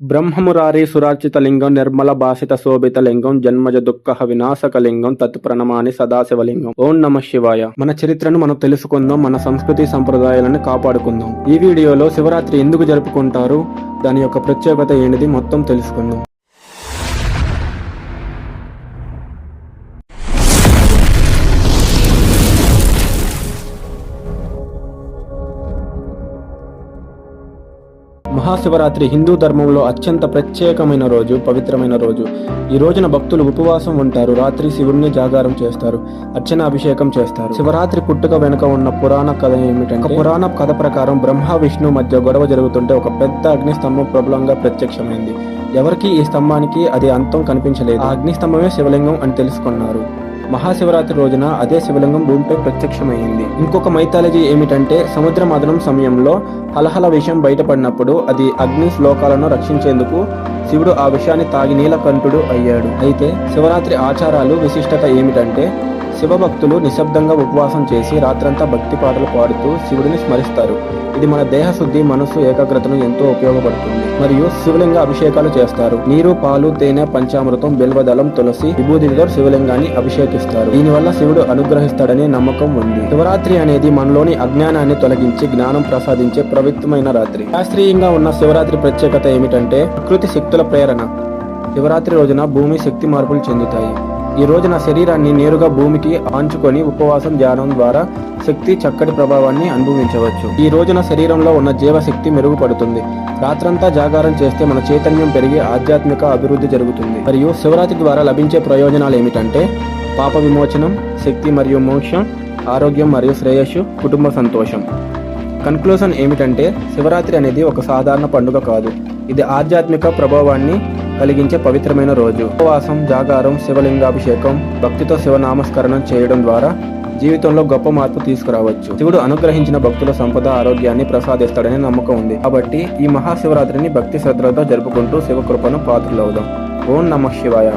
బ్రహ్మమురారి సురార్చిత లింగం నిర్మల భాషిత శోభిత లింగం జన్మజ దుఃఖ వినాశక లింగం తత్ప్రణమాని సదాశివలింగం ఓం నమ శివాయ. మన చరిత్రను మనం తెలుసుకుందాం మన సంస్కృతి సంప్రదాయాలను కాపాడుకుందాం. ఈ వీడియోలో శివరాత్రి ఎందుకు జరుపుకుంటారు? దాని యొక్క ప్రత్యేకత ఏంటిది? మొత్తం తెలుసుకుందాం. మహాశివరాత్రి హిందూ ధర్మంలో అత్యంత ప్రత్యేకమైన రోజు పవిత్రమైన రోజు. ఈ రోజున భక్తులు ఉపవాసం ఉంటారు రాత్రి శివుణ్ణి జాగారం చేస్తారు అర్చన అభిషేకం చేస్తారు. శివరాత్రి పుట్టుక వెనుక ఉన్న పురాణ కథ ఏమిటంటే పురాణ కథ ప్రకారం బ్రహ్మ విష్ణు మధ్య గొడవ జరుగుతుంటే ఒక పెద్ద అగ్నిస్తంభం ప్రబలంగా ప్రత్యక్షమైంది. ఎవరికి ఈ స్తంభానికి అది అంతం కనిపించలేదు. ఆ అగ్నిస్తంభమే శివలింగం అని తెలుసుకున్నారు. మహాశివరాత్రి రోజున అదే శివలింగం భూమిపై ప్రత్యక్షమైంది. ఇంకొక మైథాలజీ ఏమిటంటే సముద్ర మదనం సమయంలో హలహల విషయం బయటపడినప్పుడు అది అగ్ని శ్లోకాలను రక్షించేందుకు శివుడు ఆ విషయాన్ని తాగి నీలకంఠుడు అయ్యాడు. అయితే శివరాత్రి ఆచారాలు విశిష్టత ఏమిటంటే శివభక్తులు నిశ్శబ్దంగా ఉపవాసం చేసి రాత్రంతా భక్తి పాటలు పాడుతూ శివుడిని స్మరిస్తారు. ఇది మన దేహ శుద్ధి మనస్సు ఏకాగ్రతను ఎంతో ఉపయోగపడుతుంది. మరియు శివలింగ అభిషేకాలు చేస్తారు. నీరు పాలు తేనె పంచామృతం బిల్వదళం తులసి విభూతితో శివలింగాన్ని అభిషేకిస్తారు. దీనివల్ల శివుడు అనుగ్రహిస్తాడనే నమ్మకం ఉంది. శివరాత్రి అనేది మనలోని అజ్ఞానాన్ని తొలగించి జ్ఞానం ప్రసాదించే పవిత్రమైన రాత్రి. శాస్త్రీయంగా ఉన్న శివరాత్రి ప్రత్యేకత ఏమిటంటే ప్రకృతి శక్తుల ప్రేరణ. శివరాత్రి రోజున భూమి శక్తి మార్పులు చెందుతాయి. ఈ రోజున శరీరాన్ని నేరుగా భూమికి ఆంచుకొని ఉపవాసం ధ్యానం ద్వారా శక్తి చక్కటి ప్రభావాన్ని అనుభవించవచ్చు. ఈ రోజున శరీరంలో ఉన్న జీవశక్తి మెరుగుపడుతుంది. రాత్రంతా జాగారం చేస్తే మన చైతన్యం పెరిగి ఆధ్యాత్మిక అభివృద్ధి జరుగుతుంది. మరియు శివరాత్రి ద్వారా లభించే ప్రయోజనాలు ఏమిటంటే పాప విమోచనం శక్తి మరియు మోక్షం ఆరోగ్యం మరియు శ్రేయస్సు కుటుంబ సంతోషం. కన్క్లూషన్ ఏమిటంటే శివరాత్రి అనేది ఒక సాధారణ పండుగ కాదు. ఇది ఆధ్యాత్మిక ప్రభావాన్ని కలిగించే పవిత్రమైన రోజు. ఉపవాసం జాగారం శివలింగాభిషేకం భక్తితో శివనామస్కరణం చేయడం ద్వారా జీవితంలో గొప్ప మార్పు తీసుకురావచ్చు. శివుడు అనుగ్రహించిన భక్తుల సంపద ఆరోగ్యాన్ని ప్రసాదిస్తాడనే నమ్మకం ఉంది. కాబట్టి ఈ మహాశివరాత్రిని భక్తి శ్రద్ధలతో జరుపుకుంటూ శివకృపను పాత్రలవుదాం. ఓం నమ శివాయ.